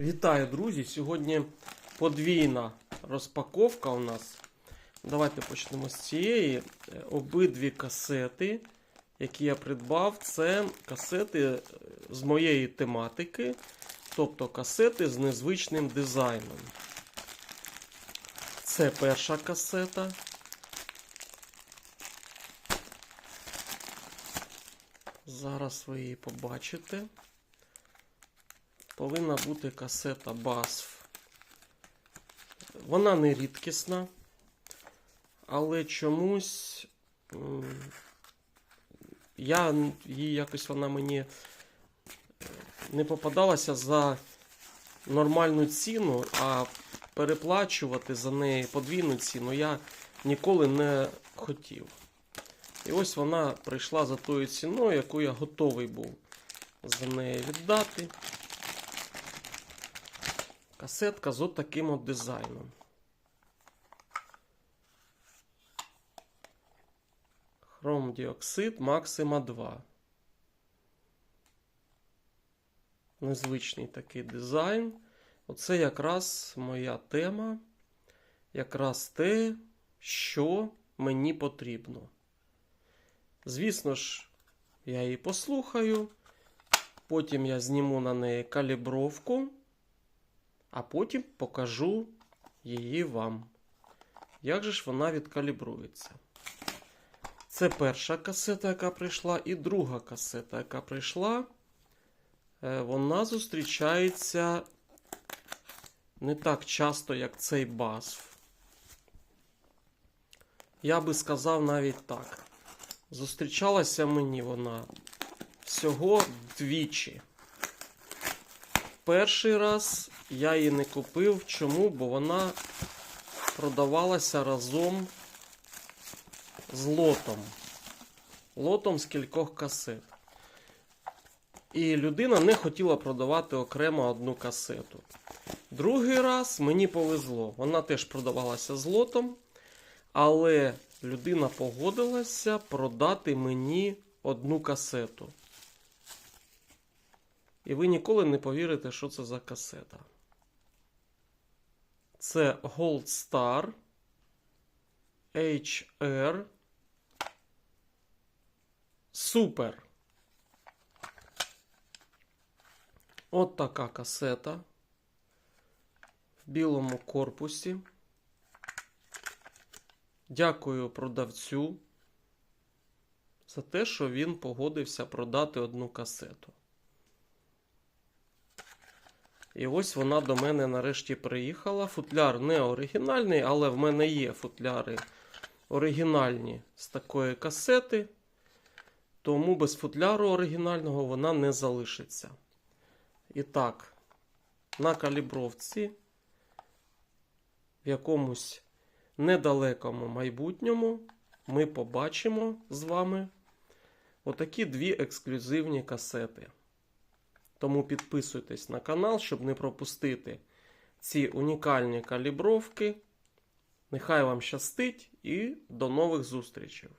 Вітаю, друзі! Сьогодні подвійна розпаковка у нас. Давайте почнемо з цієї. Е, Обидві касети, які я придбав, це касети е, з моєї тематики, тобто касети з незвичним дизайном. Це перша касета. Зараз ви її побачите. Повинна бути касета BASF. Вона не рідкісна, але чомусь я їй якось вона мені е, не попадалася за нормальну ціну, а переплачувати за неї подвійну ціну я ніколи не хотів. І ось вона прийшла за тою ціною, яку я готовий був за неї віддати. Касетка з таким от дизайном. Хром діоксид Максима 2. Незвичний такий дизайн. Оце якраз моя тема. Якраз те, що мені потрібно. Звісно ж, я її послухаю. Потім я зніму на неї калібровку а потім покажу її вам. Як же ж вона відкалібрується? Це перша касета, яка прийшла, і друга касета, яка прийшла. Е, Вона зустрічається не так часто, як цей BASF. Я би сказав навіть так. Зустрічалася мені вона всього двічі. Перший раз я її не купив. Чому? Бо вона продавалася разом з лотом. Лотом з кількох касет. І людина не хотіла продавати окремо одну касету. Другий раз мені повезло. Вона теж продавалася з лотом, але людина погодилася продати мені одну касету. І ви ніколи не повірите, що це за касета. Це Gold Star HR Super. От така касета в білому корпусі. Дякую продавцю за те, що він погодився продати одну касету. І ось вона до мене нарешті приїхала. Футляр не оригінальний, але в мене є футляри оригінальні з такої касети. Тому без футляру оригінального вона не залишиться. І так, на калібровці в якомусь недалекому майбутньому ми побачимо з вами отакі дві ексклюзивні касети. Тому підписуйтесь на канал, щоб не пропустити ці унікальні калібровки. Нехай вам щастить і до нових зустрічей!